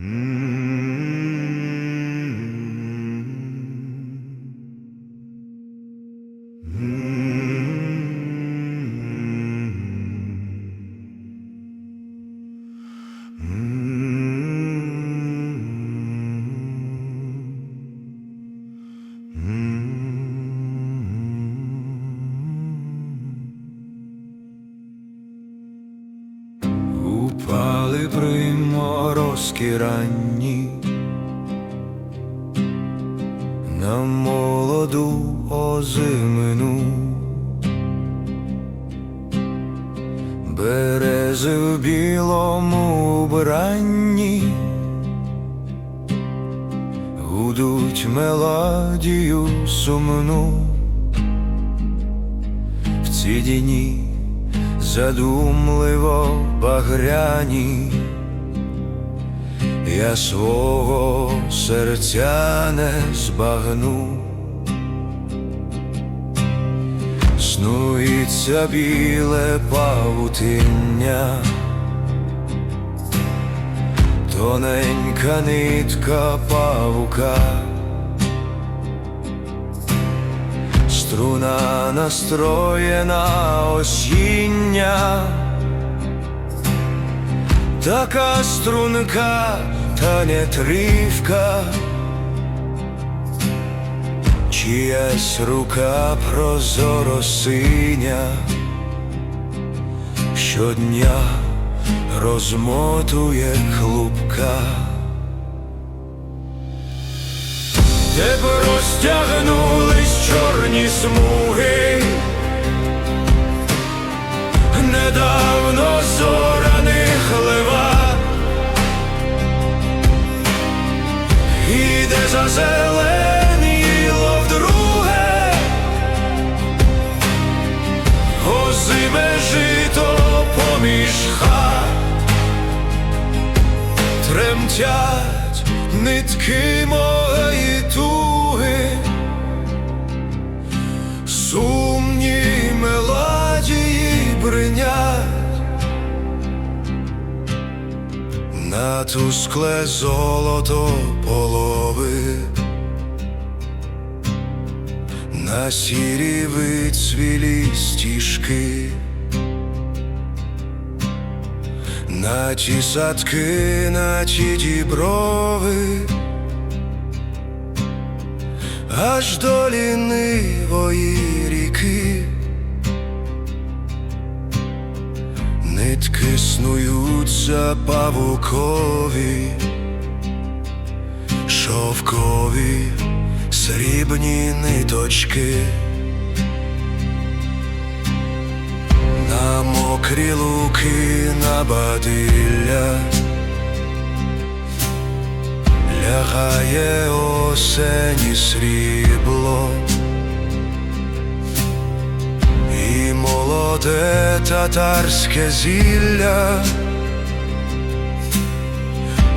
Упали приморозки ранні. На молоду озимину, берези в білому бранні, гудуть мелодію сумну. В ці дні задумливо багряні, я свого серця не збагну. Снується біле павутиння, тоненька нитка павука. Струна настроєна осіння, така струнка, та не тривка, чиясь рука прозоро синя, щодня розмотує клубка. Де б розтягнулись чорні смуги, недавно зазеленіло вдруге, озиме жито поміж хат. Тремтять нитки моєї тускле золото полови, на сірі вицвілі стіжки. На ті садки, на ті діброви, аж до лінивої ріки, снуються павукові, шовкові срібні ниточки. На мокрі луки на бадилля лягає осені срібло, і молоде татарське зілля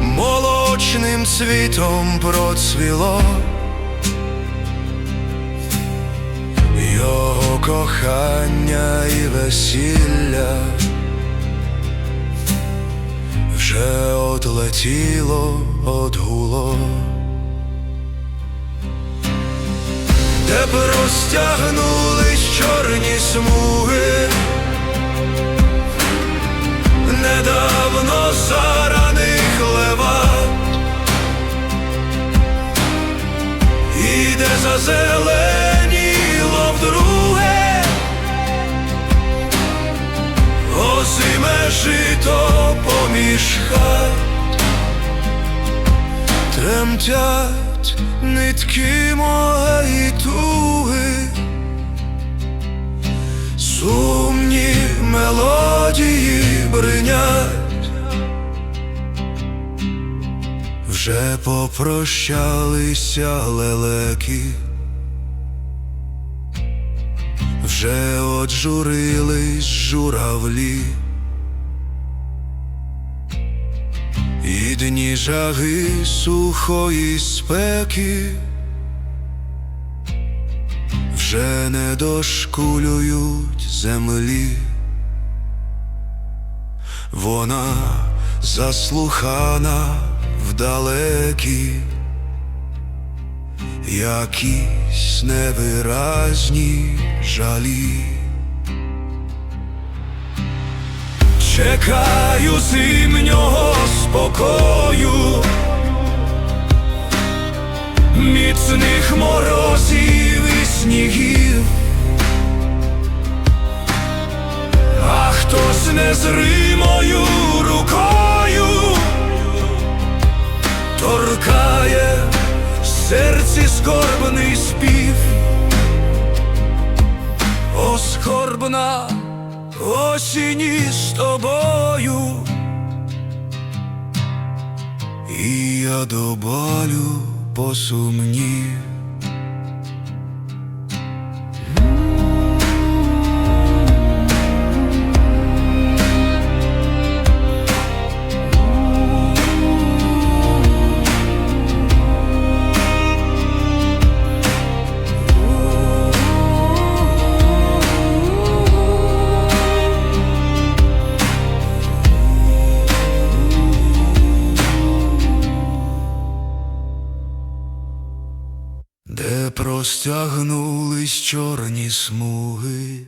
молочним цвітом процвіло. Його кохання і весілля вже одлетіло, одгуло, де б розтягнулись чорні смуги, недавно зараних леват, і де зазеленіло вдруге, озиме жито поміж хат, тремтять нитки моєї туги, сумні мелодії бринять. Вже попрощалися лелеки, вже оджурились журавлі, і дні жаги сухої спеки вже не дошкулюють землі. Вона заслухана вдалекі, якісь невиразні жалі. Чекаю зимнього спокою, міцних морозів і снігів, хтось незримою рукою торкає в серці скорбний спів, О, скорбна осінь з тобою, і я до балю посумнів. Де простягнулись чорні смуги,